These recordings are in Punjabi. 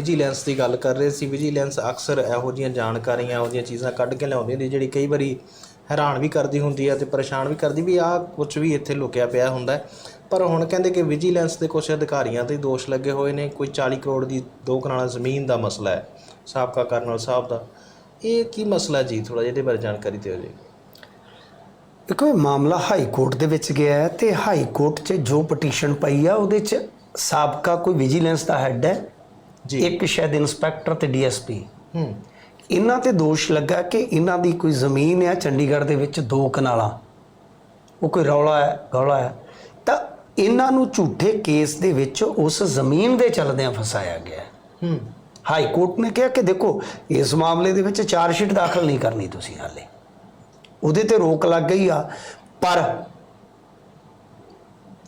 ਵਿਜੀਲੈਂਸ ਦੀ ਗੱਲ ਕਰ ਰਹੇ ਸੀ। ਵਿਜੀਲੈਂਸ ਅਕਸਰ ਇਹੋ ਜਿਹੀਆਂ ਜਾਣਕਾਰੀਆਂ, ਇਹੋ ਜਿਹੀਆਂ ਚੀਜ਼ਾਂ ਕੱਢ ਕੇ ਲਿਆਉਂਦੀ ਹੁੰਦੀ ਜਿਹੜੀ ਕਈ ਵਾਰੀ ਹੈਰਾਨ ਵੀ ਕਰਦੀ ਹੁੰਦੀ ਹੈ ਤੇ ਪਰੇਸ਼ਾਨ ਵੀ ਕਰਦੀ, ਵੀ ਆਹ ਕੁਝ ਵੀ ਇੱਥੇ ਲੁਕਿਆ ਪਿਆ ਹੁੰਦਾ ਪਰ ਹੁਣ ਕਹਿੰਦੇ ਕਿ ਵਿਜੀਲੈਂਸ ਦੇ ਕੁਝ ਅਧਿਕਾਰੀਆਂ ਤੇ ਦੋਸ਼ ਲੱਗੇ ਹੋਏ ਨੇ। ਕੋਈ 40 ਕਰੋੜ ਦੀ ਦੋ ਕਨਾਲਾਂ ਜ਼ਮੀਨ ਦਾ ਮਸਲਾ ਹੈ, ਸਾਬਕਾ ਕਰਨਲ ਸਾਹਿਬ ਦਾ। ਇਹ ਕੀ ਮਸਲਾ ਜੀ? ਥੋੜਾ ਜਿਹਦੇ ਬਾਰੇ ਜਾਣਕਾਰੀ ਦਿਓ ਜੀ। ਦੇਖੋ, ਇਹ ਮਾਮਲਾ ਹਾਈ ਕੋਰਟ ਦੇ ਵਿੱਚ ਗਿਆ ਹੈ ਤੇ ਹਾਈ ਕੋਰਟ 'ਚ ਜੋ ਪਟੀਸ਼ਨ ਪਈ ਆ, ਉਹਦੇ 'ਚ ਸਾਬਕਾ ਕੋਈ ਵਿਜੀਲੈਂਸ ਦਾ ਹੈੱਡ ਹੈ। ਜੀ। ਇੱਕ ਸ਼ਾਇਦ ਇਨਸਪੈਕਟਰ ਤੇ ਡੀਐਸਪੀ। ਹੂੰ। ਇਹਨਾਂ ਤੇ ਦੋਸ਼ ਲੱਗਾ ਕਿ ਇਹਨਾਂ ਦੀ ਕੋਈ ਜ਼ਮੀਨ ਹੈ ਚੰਡੀਗੜ੍ਹ ਦੇ ਵਿੱਚ ਦੋ ਕਨਾਲਾਂ। ਉਹ ਕੋਈ ਰੌਲਾ ਹੈ ਗੌਲਾ ਹੈ। ਤਾਂ ਇਹਨਾਂ ਨੂੰ ਝੂਠੇ ਕੇਸ ਦੇ ਵਿੱਚ ਉਸ ਜ਼ਮੀਨ ਦੇ ਚੱਲਦਿਆਂ ਫਸਾਇਆ ਗਿਆ। ਹੈ। ਹੂੰ ਹਾਈ ਕੋਰਟ ਨੇ ਕਿਹਾ ਕਿ ਦੇਖੋ ਇਸ ਮਾਮਲੇ ਦੇ ਵਿੱਚ ਚਾਰਜ ਸ਼ੀਟ ਦਾਖਲ ਨਹੀਂ ਕਰਨੀ ਤੁਸੀਂ ਹਾਲੇ। ਉਹਦੇ ਤੇ ਰੋਕ ਲੱਗ ਗਈ ਆ ਪਰ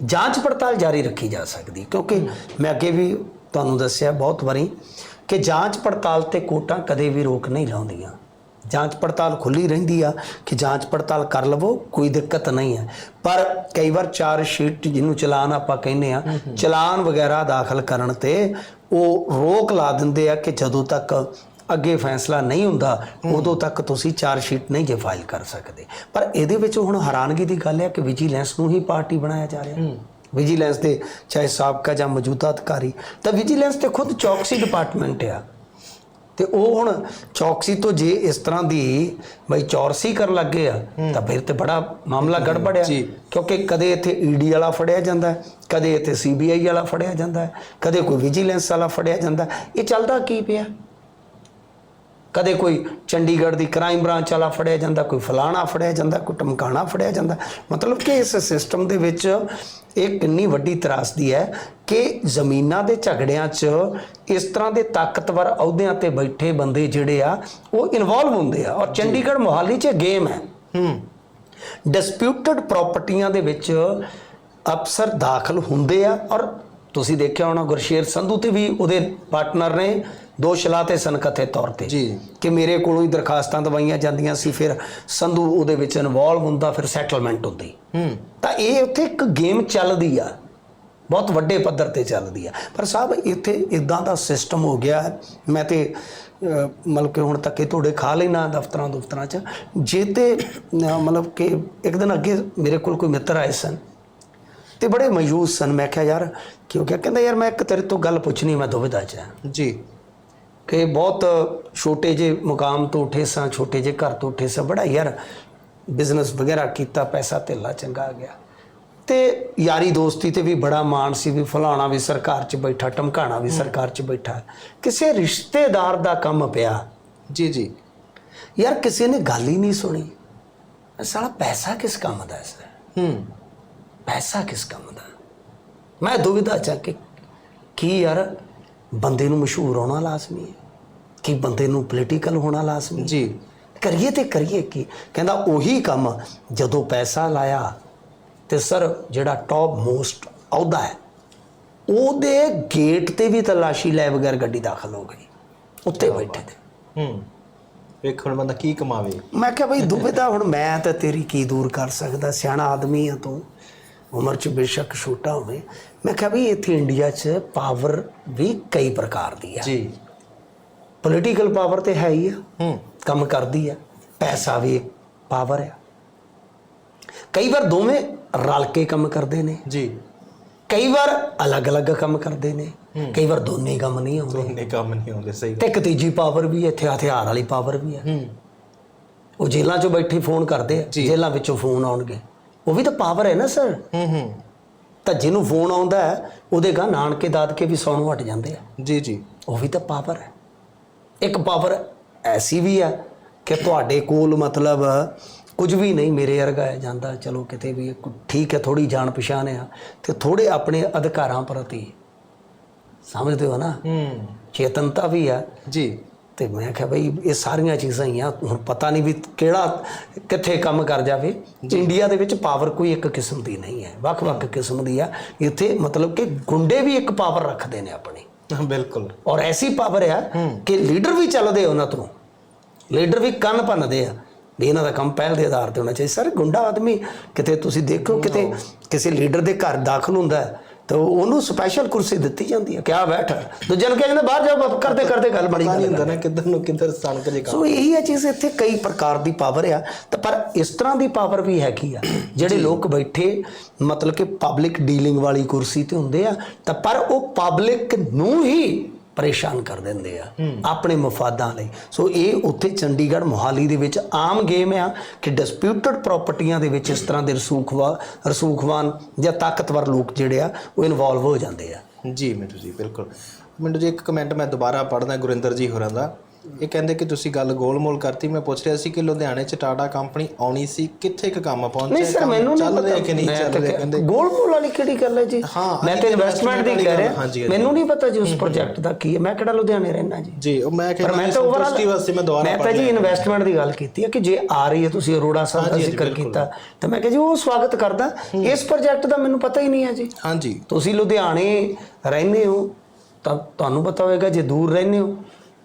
ਜਾਂਚ ਪੜਤਾਲ ਜਾਰੀ ਰੱਖੀ ਜਾ ਸਕਦੀ ਕਿਉਂਕਿ ਮੈਂ ਅੱਗੇ ਵੀ ਤੁਹਾਨੂੰ ਦੱਸਿਆ ਬਹੁਤ ਵਾਰੀ ਕਿ ਜਾਂਚ ਪੜਤਾਲ ਤੇ ਕੋਰਟਾਂ ਕਦੇ ਵੀ ਰੋਕ ਨਹੀਂ ਲਾਉਂਦੀਆਂ। ਜਾਂਚ ਪੜਤਾਲ ਖੁੱਲੀ ਰਹਿੰਦੀ ਆ ਕਿ ਜਾਂਚ ਪੜਤਾਲ ਕਰ ਲਵੋ ਕੋਈ ਦਿੱਕਤ ਨਹੀਂ ਹੈ। ਪਰ ਕਈ ਵਾਰ ਚਾਰ ਸ਼ੀਟ ਜਿਹਨੂੰ ਚਲਾਨ ਆਪਾਂ ਕਹਿੰਦੇ ਆ ਚਲਾਨ ਵਗੈਰਾ ਦਾਖਲ ਕਰਨ ਤੇ ਉਹ ਰੋਕ ਲਾ ਦਿੰਦੇ ਆ ਕਿ ਜਦੋਂ ਤੱਕ ਅੱਗੇ ਫੈਸਲਾ ਨਹੀਂ ਹੁੰਦਾ ਉਦੋਂ ਤੱਕ ਤੁਸੀਂ ਚਾਰ ਸ਼ੀਟ ਨਹੀਂ ਜੇ ਫਾਈਲ ਕਰ ਸਕਦੇ। ਪਰ ਇਹਦੇ ਵਿੱਚ ਹੁਣ ਹੈਰਾਨਗੀ ਦੀ ਗੱਲ ਹੈ ਕਿ ਵਿਜੀਲੈਂਸ ਨੂੰ ਹੀ ਪਾਰਟੀ ਬਣਾਇਆ ਜਾ ਰਿਹਾ। ਵਿਜੀਲੈਂਸ ਦੇ ਚਾਹੇ ਸਾਬਕਾ ਜਾਂ ਮੌਜੂਦਾ ਅਧਿਕਾਰੀ ਤਾਂ ਵਿਜੀਲੈਂਸ ਤੇ ਖੁਦ ਚੌਕਸੀ ਡਿਪਾਰਟਮੈਂਟ ਆ ਤੇ ਉਹ ਹੁਣ ਚੌਕਸੀ ਤੋਂ ਜੇ ਇਸ ਤਰ੍ਹਾਂ ਦੀ ਬਈ ਚੌਰਸੀ ਕਰਨ ਲੱਗੇ ਆ ਤਾਂ ਫਿਰ ਤੇ ਬੜਾ ਮਾਮਲਾ ਗੜਬੜਿਆ। ਕਿਉਂਕਿ ਕਦੇ ਇੱਥੇ ਈਡੀ ਵਾਲਾ ਫੜਿਆ ਜਾਂਦਾ ਕਦੇ ਇੱਥੇ ਸੀਬੀਆਈ ਵਾਲਾ ਫੜਿਆ ਜਾਂਦਾ ਕਦੇ ਕੋਈ ਵਿਜੀਲੈਂਸ ਵਾਲਾ ਫੜਿਆ ਜਾਂਦਾ। ਇਹ ਚੱਲਦਾ ਕੀ ਪਿਆ ਕਦੇ ਕੋਈ ਚੰਡੀਗੜ੍ਹ ਦੀ ਕ੍ਰਾਈਮ ਬ੍ਰਾਂਚ ਵਾਲਾ ਫੜਿਆ ਜਾਂਦਾ ਕੋਈ ਫਲਾਣਾ ਫੜਿਆ ਜਾਂਦਾ ਕੋਈ ਟਮਕਾਣਾ ਫੜਿਆ ਜਾਂਦਾ। ਮਤਲਬ ਕਿ ਇਸ ਸਿਸਟਮ ਦੇ ਵਿੱਚ ਇਹ ਕਿੰਨੀ ਵੱਡੀ ਤਰਾਸਦੀ ਹੈ ਕਿ ਜ਼ਮੀਨਾਂ ਦੇ ਝਗੜਿਆਂ 'ਚ ਇਸ ਤਰ੍ਹਾਂ ਦੇ ਤਾਕਤਵਰ ਅਹੁਦਿਆਂ ਤੇ ਬੈਠੇ ਬੰਦੇ ਜਿਹੜੇ ਆ ਉਹ ਇਨਵੋਲਵ ਹੁੰਦੇ ਆ। ਔਰ ਚੰਡੀਗੜ੍ਹ ਮੋਹਾਲੀ 'ਚ ਗੇਮ ਹੈ। ਹੂੰ। ਡਿਸਪਿਊਟਡ ਪ੍ਰਾਪਰਟੀਆਂ ਦੇ ਵਿੱਚ ਅਫਸਰ ਦਾਖਲ ਹੁੰਦੇ ਆ ਔਰ ਤੁਸੀਂ ਦੇਖਿਆ ਹੋਣਾ ਗੁਰਸ਼ੇਰ ਸੰਧੂ ਤੇ ਵੀ ਉਹਦੇ ਪਾਰਟਨਰ ਨੇ ਦੋਸ਼ ਲਾਤੇ ਸਨ ਕਥੇ ਤੌਰ ਤੇ ਜੀ। ਕਿ ਮੇਰੇ ਕੋਲੋਂ ਹੀ ਦਰਖਾਸਤਾਂ ਦਵਾਈਆਂ ਜਾਂਦੀਆਂ ਸੀ ਫਿਰ ਸੰਧੂ ਉਹਦੇ ਵਿੱਚ ਇਨਵੋਲਵ ਹੁੰਦਾ ਫਿਰ ਸੈਟਲਮੈਂਟ ਹੁੰਦੀ ਹੂੰ ਤਾਂ ਇਹ ਉੱਥੇ ਇੱਕ ਗੇਮ ਚੱਲਦੀ ਆ ਬਹੁਤ ਵੱਡੇ ਪੱਧਰ ਤੇ ਚੱਲਦੀ ਆ ਪਰ ਸਾਹਿਬ ਇੱਥੇ ਇਦਾਂ ਦਾ ਸਿਸਟਮ ਹੋ ਗਿਆ। ਮੈਂ ਤੇ ਮਤਲਬ ਕਿ ਹੁਣ ਤੱਕ ਇਹ ਤੁਹਾਡੇ ਖਾ ਲੈਣਾ ਦਫ਼ਤਰਾਂ ਦਫ਼ਤਰਾਂ 'ਚ ਜੇ ਤੇ ਮਤਲਬ ਕਿ ਇੱਕ ਦਿਨ ਅੱਗੇ ਮੇਰੇ ਕੋਲ ਕੋਈ ਮਿੱਤਰ ਆਏ ਸਨ ਤੇ ਬੜੇ ਮਾਯੂਸ ਸਨ। ਮੈਂ ਕਿਹਾ ਯਾਰ ਕਿਉਂ ਕਿਹਾ? ਕਹਿੰਦਾ ਯਾਰ ਮੈਂ ਇੱਕ ਤੇਰੇ ਤੋਂ ਗੱਲ ਪੁੱਛਣੀ ਮੈਂ ਦੁਵਿਧਾ 'ਚ ਜੀ। ਕਿ ਬਹੁਤ ਛੋਟੇ ਜੇ ਮੁਕਾਮ ਤੋਂ ਉੱਠੇ ਸਾਂ ਛੋਟੇ ਜੇ ਘਰ ਤੋਂ ਉੱਠੇ ਸਾਂ। ਬੜਾ ਯਾਰ ਬਿਜ਼ਨਸ ਵਗੈਰਾ ਕੀਤਾ ਪੈਸਾ ਧੇਲਾ ਚੰਗਾ ਆ ਗਿਆ। ਤੇ ਯਾਰੀ ਦੋਸਤੀ ਤੇ ਵੀ ਬੜਾ ਮਾਣ ਸੀ ਵੀ ਫਲਾਣਾ ਵੀ ਸਰਕਾਰ 'ਚ ਬੈਠਾ ਟਮਕਾਣਾ ਵੀ ਸਰਕਾਰ 'ਚ ਬੈਠਾ। ਕਿਸੇ ਰਿਸ਼ਤੇਦਾਰ ਦਾ ਕੰਮ ਪਿਆ। ਜੀ ਜੀ। ਯਾਰ ਕਿਸੇ ਨੇ ਗੱਲ ਹੀ ਨਹੀਂ ਸੁਣੀ। ਸਾਲਾ ਪੈਸਾ ਕਿਸ ਕੰਮ ਦਾ ਹੈ ਸਰ? ਹੂੰ। ਪੈਸਾ ਕਿਸ ਕੰਮ ਦਾ? ਮੈਂ ਦੁਵਿਧਾ ਚ ਕਿ ਕੀ ਯਾਰ ਬੰਦੇ ਨੂੰ ਮਸ਼ਹੂਰ ਹੋਣਾ ਲਾਜ਼ਮੀ ਹੈ? ਕਿ ਬੰਦੇ ਨੂੰ ਪੋਲੀਟੀਕਲ ਹੋਣਾ ਲਾਜ਼ਮੀ ਜੀ। ਕਰੀਏ ਤੇ ਕਰੀਏ ਕੀ? ਕਹਿੰਦਾ ਉਹੀ ਕੰਮ ਜਦੋਂ ਪੈਸਾ ਲਾਇਆ ਤੇ ਸਰ ਜਿਹੜਾ ਟੌਪ ਮੋਸਟ ਅਹੁਦਾ ਹੈ ਉਹਦੇ ਗੇਟ ਤੇ ਵੀ ਤਲਾਸ਼ੀ ਲੈ ਬਗੈਰ ਗੱਡੀ ਦਾਖਲ ਹੋ ਗਈ। ਉੱਤੇ ਬੈਠੇ ਤੇ। ਹੂੰ। ਵੇਖਣ ਬੰਦਾ ਕੀ ਕਮਾਵੇ? ਮੈਂ ਕਿਹਾ ਬਈ ਦੁਬਿਧਾ ਹੁਣ ਮੈਂ ਤਾਂ ਤੇਰੀ ਕੀ ਦੂਰ ਕਰ ਸਕਦਾ? ਸਿਆਣਾ ਆਦਮੀ ਆ ਤੂੰ। ਉਮਰ ਚ ਬੇਸ਼ੱਕ ਛੋਟਾ ਹੋਵੇ ਮੈਂ ਕਿਹਾ ਬਈ ਇੱਥੇ ਇੰਡੀਆ 'ਚ ਪਾਵਰ ਵੀ ਕਈ ਪ੍ਰਕਾਰ ਦੀ ਆ। ਜੀ। ਪੋਲੀਟੀਕਲ ਪਾਵਰ ਤੇ ਹੈ ਹੀ ਆ। ਹੂੰ। ਕੰਮ ਕਰਦੀ ਆ। ਪੈਸਾ ਵੀ ਪਾਵਰ ਆ। ਕਈ ਵਾਰ ਦੋਵੇਂ ਰਲ ਕੇ ਕੰਮ ਕਰਦੇ ਨੇ। ਜੀ। ਕਈ ਵਾਰ ਅਲੱਗ-ਅਲੱਗ ਕੰਮ ਕਰਦੇ ਨੇ। ਕਈ ਵਾਰ ਦੋਨੇ ਹੀ ਕੰਮ ਨਹੀਂ ਆਉਂਦੇ। ਦੋਨੇ ਕੰਮ ਨਹੀਂ ਹੁੰਦੇ ਸਹੀ ਤੇ ਇੱਕ ਤੀਜੀ ਪਾਵਰ ਵੀ ਇੱਥੇ ਹਥਿਆਰ ਵਾਲੀ ਪਾਵਰ ਵੀ ਆ। ਹੂੰ। ਉਹ ਜੇਲ੍ਹਾਂ 'ਚੋਂ ਬੈਠੇ ਫੋਨ ਕਰਦੇ ਆ। ਜੇਲ੍ਹਾਂ ਵਿੱਚੋਂ ਫੋਨ ਆਉਣਗੇ। ਉਹ ਵੀ ਤਾਂ ਪਾਵਰ ਹੈ ਨਾ ਸਰ ਹੂੰ ਹੂੰ। ਤਾਂ ਜਿਹਨੂੰ ਫੋਨ ਆਉਂਦਾ ਉਹਦੇ ਗਾਂ ਨਾਨਕੇ ਦਾਦਕੇ ਵੀ ਸੌਣੋਂ ਹਟ ਜਾਂਦੇ ਆ। ਜੀ ਜੀ। ਉਹ ਵੀ ਤਾਂ ਪਾਵਰ ਹੈ। ਇੱਕ ਪਾਵਰ ਐਸੀ ਵੀ ਆ ਕਿ ਤੁਹਾਡੇ ਕੋਲ ਮਤਲਬ ਕੁਝ ਵੀ ਨਹੀਂ ਮੇਰੇ ਵਰਗਾ ਹੈ ਜਾਂਦਾ ਚਲੋ ਕਿਤੇ ਵੀ ਕੁ- ਠੀਕ ਹੈ ਥੋੜੀ ਜਾਣ ਪਛਾਣ ਆ ਤੇ ਥੋੜੇ ਆਪਣੇ ਅਧਿਕਾਰਾਂ ਪ੍ਰਤੀ। ਸਮਝਦੇ ਹੋ ਨਾ? ਹੂੰ। ਚੇਤਨਤਾ ਵੀ ਆ ਜੀ। ਤੇ ਮੈਂ ਕਿਹਾ ਬਈ ਇਹ ਸਾਰੀਆਂ ਚੀਜ਼ਾਂ ਹੀ ਆ ਹੁਣ ਪਤਾ ਨਹੀਂ ਵੀ ਕਿਹੜਾ ਕਿੱਥੇ ਕੰਮ ਕਰ ਜਾਵੇ। ਇੰਡੀਆ ਦੇ ਵਿੱਚ ਪਾਵਰ ਕੋਈ ਇੱਕ ਕਿਸਮ ਦੀ ਨਹੀਂ ਹੈ ਵੱਖ-ਵੱਖ ਕਿਸਮ ਦੀ ਆ। ਇੱਥੇ ਮਤਲਬ ਕਿ ਗੁੰਡੇ ਵੀ ਇੱਕ ਪਾਵਰ ਰੱਖਦੇ ਨੇ ਆਪਣੀ। ਬਿਲਕੁਲ। ਔਰ ਐਸੀ ਪਾਵਰ ਆ ਕਿ ਲੀਡਰ ਵੀ ਚੱਲਦੇ ਉਹਨਾਂ ਤੋਂ। ਲੀਡਰ ਵੀ ਕੰਨ ਭੰਨਦੇ ਆ। ਵੀ ਇਹਨਾਂ ਦਾ ਕੰਮ ਪਹਿਲ ਦੇ ਆਧਾਰ ਤੇ ਹੋਣਾ ਚਾਹੀਦਾ। ਸਰ ਗੁੰਡਾ ਆਦਮੀ ਕਿਤੇ ਤੁਸੀਂ ਦੇਖੋ ਕਿਤੇ ਕਿਸੇ ਲੀਡਰ ਦੇ ਘਰ ਦਾਖਲ ਹੁੰਦਾ ਹੈ, ਤਾਂ ਉਹਨੂੰ ਸਪੈਸ਼ਲ ਕੁਰਸੀ ਦਿੱਤੀ ਜਾਂਦੀ ਹੈ। ਕਿ ਆ ਬੈਠ। ਦੂਜੇ ਨੂੰ ਕਿਹਾ ਜਾਂਦਾ ਬਾਹਰ ਜਾਓ ਕਰਦੇ ਕਰਦੇ ਗੱਲ ਬਣੀ ਪਤਾ ਨਹੀਂ ਹੁੰਦਾ ਨਾ ਕਿੱਧਰ ਨੂੰ ਕਿੱਧਰ ਸਨਕ ਜੇ ਸੋ ਇਹੀ ਹੈ ਚੀਜ਼ ਇੱਥੇ ਕਈ ਪ੍ਰਕਾਰ ਦੀ ਪਾਵਰ ਆ। ਤਾਂ ਪਰ ਇਸ ਤਰ੍ਹਾਂ ਦੀ ਪਾਵਰ ਵੀ ਹੈਗੀ ਆ। ਜਿਹੜੇ ਲੋਕ ਬੈਠੇ ਮਤਲਬ ਕਿ ਪਬਲਿਕ ਡੀਲਿੰਗ ਵਾਲੀ ਕੁਰਸੀ ਤੇ ਹੁੰਦੇ ਆ ਤਾਂ ਪਰ ਉਹ ਪਬਲਿਕ ਨੂੰ ਹੀ ਪਰੇਸ਼ਾਨ ਕਰ ਦਿੰਦੇ ਆ, ਆਪਣੇ ਮਫਾਦਾਂ ਲਈ। ਸੋ ਇਹ ਉੱਥੇ ਚੰਡੀਗੜ੍ਹ ਮੋਹਾਲੀ ਦੇ ਵਿੱਚ ਆਮ ਗੇਮ ਆ ਕਿ ਡਿਸਪਿਊਟਡ ਪ੍ਰਾਪਰਟੀਆਂ ਦੇ ਵਿੱਚ ਇਸ ਤਰ੍ਹਾਂ ਦੇ ਰਸੂਖਵਾ, ਰਸੂਖਵਾਨ ਜਾਂ ਤਾਕਤਵਰ ਲੋਕ ਜਿਹੜੇ ਆ, ਉਹ ਇਨਵੋਲਵ ਹੋ ਜਾਂਦੇ ਆ। ਜੀ ਮਿੰਟੂ ਜੀ, ਬਿਲਕੁਲ। ਮਿੰਟੂ ਜੀ, ਇੱਕ ਕਮੈਂਟ ਮੈਂ ਦੁਬਾਰਾ ਪੜ੍ਹਦਾ ਗੁਰਿੰਦਰ ਜੀ ਹੋਰਾਂ ਦਾ। ਇਹ ਕਹਿੰਦੇ ਕਿ ਤੁਸੀਂ ਗੱਲ ਗੋਲ-ਮੋਲ ਕਰਤੀ ਮੈਂ ਪੁੱਛ ਰਿਹਾ ਸੀ ਕਿ ਲੁਧਿਆਣੇ 'ਚ ਟਾਟਾ ਕੰਪਨੀ ਆਉਣੀ ਸੀ ਕਿੱਥੇ ਕੁ ਕੰਮ ਪਹੁੰਚਿਆ ਨਹੀਂ ਸਰ ਕੰਮ ਮੈਨੂੰ ਨਹੀਂ ਚੱਲ ਰਿਹਾ ਪਤਾ ਕਿ ਨਹੀਂ ਚੱਲ ਰਿਹਾ? ਕਹਿ- ਕਹਿੰਦੇ ਗੋਲ ਮੋਲ ਵਾਲੀ ਕਿਹੜੀ ਗੱਲ ਹੈ ਜੀ? ਮੈਂ ਤਾਂ ਇਨਵੈਸਟਮੈਂਟ ਦੀ ਕਹਿ ਰਿਹਾ। ਮੈਨੂੰ ਨਹੀਂ ਪਤਾ ਜੀ ਉਸ ਪ੍ਰੋਜੈਕਟ ਦਾ ਕੀ ਹੈ ਮੈਂ ਕਿਹੜਾ ਲੁਧਿਆਣੇ ਰਹਿਣਾ ਜੀ। ਜੀ ਉਹ ਮੈਂ ਕਹਿੰਦਾ ਮੈਂ ਮੈਂ ਤਾਂ ਓਵਰਆਲ ਵਾਸਤੇ ਮੈਂ ਦੁਬਾਰਾ ਮੈਂ ਤਾਂ ਜੀ। ਇਨਵੈਸਟਮੈਂਟ ਦੀ ਗੱਲ ਕੀਤੀ ਹੈ ਕਿ ਜੇ ਆ ਰਹੀ ਹੈ ਤੁਸੀਂ ਅਰੋੜਾ ਸਾਹਿਬ ਦਾ ਜ਼ਿਕਰ। ਕੀਤਾ ਤਾਂ ਮੈਂ ਕਿਹਾ ਜੀ ਉਹ ਸਵਾਗਤ ਕਰਦਾ। ਇਸ ਪ੍ਰੋਜੈਕਟ ਦਾ ਮੈਨੂੰ ਪਤਾ ਹੀ ਨਹੀਂ ਹੈ ਜੀ। ਹਾਂਜੀ। ਤੁਸੀਂ ਲੁਧਿਆਣੇ ਰਹਿੰਦੇ ਹੋ ਤਾਂ ਤੁਹਾਨੂੰ ਪਤਾ ਹੋਵੇਗਾ ਜੇ ਦੂਰ ਰਹਿੰਦੇ ਹੋ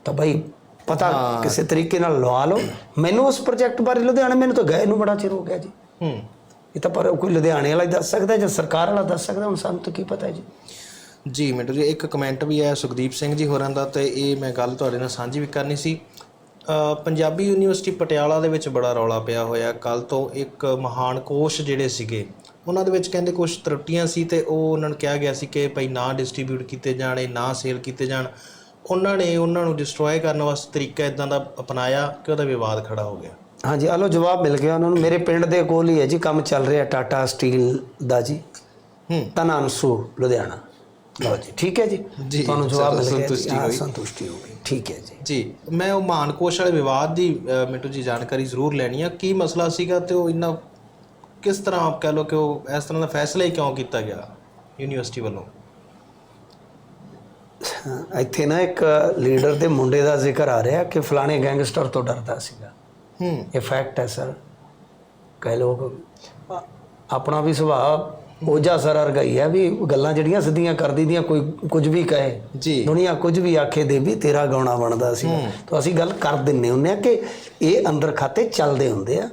ਤਾਂ ਭਾਈ ਪਤਾ ਕਿਸੇ ਤਰੀਕੇ ਨਾਲ ਲਵਾ ਲਓ। ਮੈਨੂੰ ਉਸ ਪ੍ਰੋਜੈਕਟ ਬਾਰੇ ਲੁਧਿਆਣੇ ਮੈਨੂੰ ਤਾਂ ਗਏ ਨੂੰ ਬੜਾ ਚਿਰ ਹੋ ਗਿਆ ਜੀ। ਹੂੰ। ਇਹ ਤਾਂ ਪਰ ਕੋਈ ਲੁਧਿਆਣੇ ਵਾਲਾ ਦੱਸ ਸਕਦਾ ਜਾਂ ਸਰਕਾਰ ਵਾਲਾ ਦੱਸ ਸਕਦਾ ਹੁਣ ਸਾਨੂੰ ਤਾਂ ਕੀ ਪਤਾ ਜੀ। ਜੀ ਮਿੰਟੂ ਜੀ ਇੱਕ ਕਮੈਂਟ ਵੀ ਹੈ ਸੁਖਦੀਪ ਸਿੰਘ ਜੀ ਹੋਰਾਂ ਦਾ ਤੇ ਇਹ ਮੈਂ ਗੱਲ ਤੁਹਾਡੇ ਨਾਲ ਸਾਂਝੀ ਵੀ ਕਰਨੀ ਸੀ। ਪੰਜਾਬੀ ਯੂਨੀਵਰਸਿਟੀ ਪਟਿਆਲਾ ਦੇ ਵਿੱਚ ਬੜਾ ਰੌਲਾ ਪਿਆ ਹੋਇਆ। ਕੱਲ ਤੋਂ ਇੱਕ ਮਹਾਨ ਕੋਸ਼ ਜਿਹੜੇ ਸੀਗੇ ਉਹਨਾਂ ਦੇ ਵਿੱਚ ਕਹਿੰਦੇ ਕੁਝ ਤਰੁੱਟੀਆਂ ਸੀ ਤੇ ਉਹ ਉਹਨਾਂ ਨੂੰ ਕਿਹਾ ਗਿਆ ਸੀ ਕਿ ਭਈ ਨਾ ਡਿਸਟ੍ਰੀਬਿਊਟ ਕੀਤੇ ਜਾਣੇ ਨਾ ਸੇਲ ਕੀਤੇ ਜਾਣ। ਉਹਨਾਂ ਨੇ ਉਹਨਾਂ ਨੂੰ ਡਿਸਟਰੋਏ ਕਰਨ ਵਾਸਤੇ ਤਰੀਕਾ ਇਦਾਂ ਦਾ ਅਪਣਾਇਆ ਕਿ ਉਹਦਾ ਵਿਵਾਦ ਖੜਾ ਹੋ ਗਿਆ। ਹਾਂਜੀ ਆਲੋ ਜਵਾਬ ਮਿਲ ਗਿਆ ਉਹਨਾਂ ਨੂੰ। ਮੇਰੇ ਪਿੰਡ ਦੇ ਕੋਲ ਹੀ ਹੈ ਜੀ ਕੰਮ ਚੱਲ ਰਿਹਾ ਟਾਟਾ ਸਟੀਲ ਦਾ ਜੀ। ਹੂੰ। ਤਨਾਂਸੂ ਲੁਧਿਆਣਾ। ਲਓ ਜੀ ਠੀਕ ਹੈ ਜੀ? ਤੁਹਾਨੂੰ ਜਵਾਬ ਮਿਲ ਗਿਆ। ਸੰਤੁਸ਼ਟੀ ਹਾਂ, ਹੋਈ। ਸੰਤੁਸ਼ਟੀ ਹੋ ਗਈ। ਠੀਕ ਹੈ ਜੀ। ਜੀ ਮੈਂ ਉਹ ਮਾਨਕੋਸ਼ ਵਾਲੇ ਵਿਵਾਦ ਦੀ ਮਿੰਟੂ ਜੀ ਜਾਣਕਾਰੀ ਜ਼ਰੂਰ ਲੈਣੀ ਆ। ਕੀ ਮਸਲਾ ਸੀਗਾ ਤੇ ਉਹ ਇੰਨਾ ਕਿਸ ਤਰ੍ਹਾਂ ਆਪ ਕਹ ਲਓ ਕਿ ਉਹ ਇਸ ਤਰ੍ਹਾਂ ਦਾ ਫੈਸਲਾ ਹੀ ਕਿਉਂ ਕੀਤਾ ਗਿਆ ਯੂਨੀਵਰਸਿਟੀ ਵੱਲੋਂ? ਇੱਥੇ ਨਾ ਇੱਕ ਲੀਡਰ ਦੇ ਮੁੰਡੇ ਦਾ ਜ਼ਿਕਰ ਆ ਰਿਹਾ ਕਿ ਫਲਾਣੇ ਗੈਂਗਸਟਰ ਤੋਂ ਡਰਦਾ ਸੀਗਾ। ਹੂੰ। ਇਹ ਫੈਕਟ ਹੈ ਸਰ। ਕਈ ਲੋਕ ਆਪਣਾ ਵੀ ਸੁਭਾਅ ਉਹਜਾ ਸਰ ਵਰਗਾ ਹੀ ਹੈ ਵੀ ਗੱਲਾਂ ਜਿਹੜੀਆਂ ਸਿੱਧੀਆਂ ਕਰਦੀ ਦੀਆਂ ਕੋਈ ਕੁਝ ਵੀ ਕਹੇ। ਜੀ। ਦੁਨੀਆ ਕੁਝ ਵੀ ਆਖੇ ਦੇ ਵੀ ਤੇਰਾ ਗਾਉਣਾ ਬਣਦਾ ਸੀ ਤਾਂ ਅਸੀਂ ਗੱਲ ਕਰ ਦਿੰਨੇ ਹੁੰਨੇ ਆ ਕਿ ਇਹ ਅੰਦਰ ਖਾਤੇ ਚੱਲਦੇ ਹੁੰਦੇ ਆ।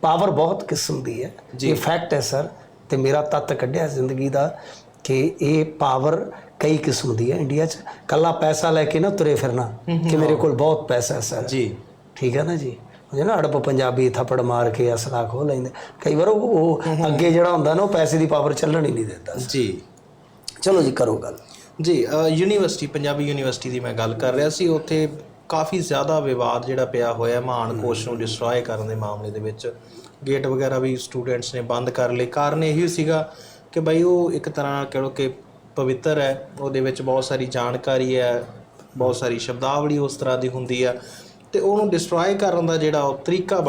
ਪਾਵਰ ਬਹੁਤ ਕਿਸਮ ਦੀ ਹੈ। ਇਹ ਫੈਕਟ ਹੈ ਸਰ। ਤੇ ਮੇਰਾ ਤੱਤ ਕੱਢਿਆ ਜ਼ਿੰਦਗੀ ਦਾ ਕਿ ਇਹ ਪਾਵਰ ਕਈ ਕਿਸਮ ਦੀ ਹੈ ਇੰਡੀਆ 'ਚ। ਕੱਲਾ ਪੈਸਾ ਲੈ ਕੇ ਨਾ ਤੁਰੇ ਫਿਰਨਾ ਕਿ ਮੇਰੇ ਕੋਲ ਬਹੁਤ ਪੈਸਾ ਹੈ ਸਰ। ਜੀ। ਠੀਕ ਹੈ ਨਾ ਜੀ? ਉਹ ਨਾ ਅੜਪ ਪੰਜਾਬੀ ਥੱਪੜ ਮਾਰ ਕੇ ਅਸਲਾ ਖੋ ਲੈਂਦੇ। ਕਈ ਵਾਰ ਉਹ ਅੱਗੇ ਜਿਹੜਾ ਹੁੰਦਾ ਨਾ ਉਹ ਪੈਸੇ ਦੀ ਪਾਵਰ ਚੱਲਣ ਹੀ ਨਹੀਂ ਦਿੰਦਾ ਜੀ। ਚਲੋ ਜੀ ਕਰੋ ਗੱਲ। ਜੀ ਯੂਨੀਵਰਸਿਟੀ ਪੰਜਾਬੀ ਯੂਨੀਵਰਸਿਟੀ ਦੀ ਮੈਂ ਗੱਲ ਕਰ ਰਿਹਾ ਸੀ। ਉੱਥੇ ਕਾਫੀ ਜ਼ਿਆਦਾ ਵਿਵਾਦ ਜਿਹੜਾ ਪਿਆ ਹੋਇਆ ਮਹਾਨ ਕੋਸ਼ ਨੂੰ ਡਿਸਟਰੋਏ ਕਰਨ ਦੇ ਮਾਮਲੇ ਦੇ ਵਿੱਚ। ਗੇਟ ਵਗੈਰਾ ਵੀ ਸਟੂਡੈਂਟਸ ਨੇ ਬੰਦ ਕਰ ਲਏ। ਕਾਰਨ ਇਹੀ ਸੀਗਾ ਕਿ ਬਈ ਉਹ ਇੱਕ ਤਰ੍ਹਾਂ ਨਾਲ ਕਹੋ ਕਿ ਪਵਿੱਤਰ ਹੈ, ਉਹਦੇ ਵਿੱਚ ਬਹੁਤ ਸਾਰੀ ਜਾਣਕਾਰੀ ਹੈ, ਬਹੁਤ ਸਾਰੀ ਸ਼ਬਦਾਵਲੀ ਉਸ ਤਰ੍ਹਾਂ ਦੀ ਹੁੰਦੀ ਆ ਤੇ ਉਹਨੂੰ ਡਿਸਟਰੋਏ ਕਰਨ ਦਾ ਜਿਹੜਾ ਉਹ ਤਰੀਕਾ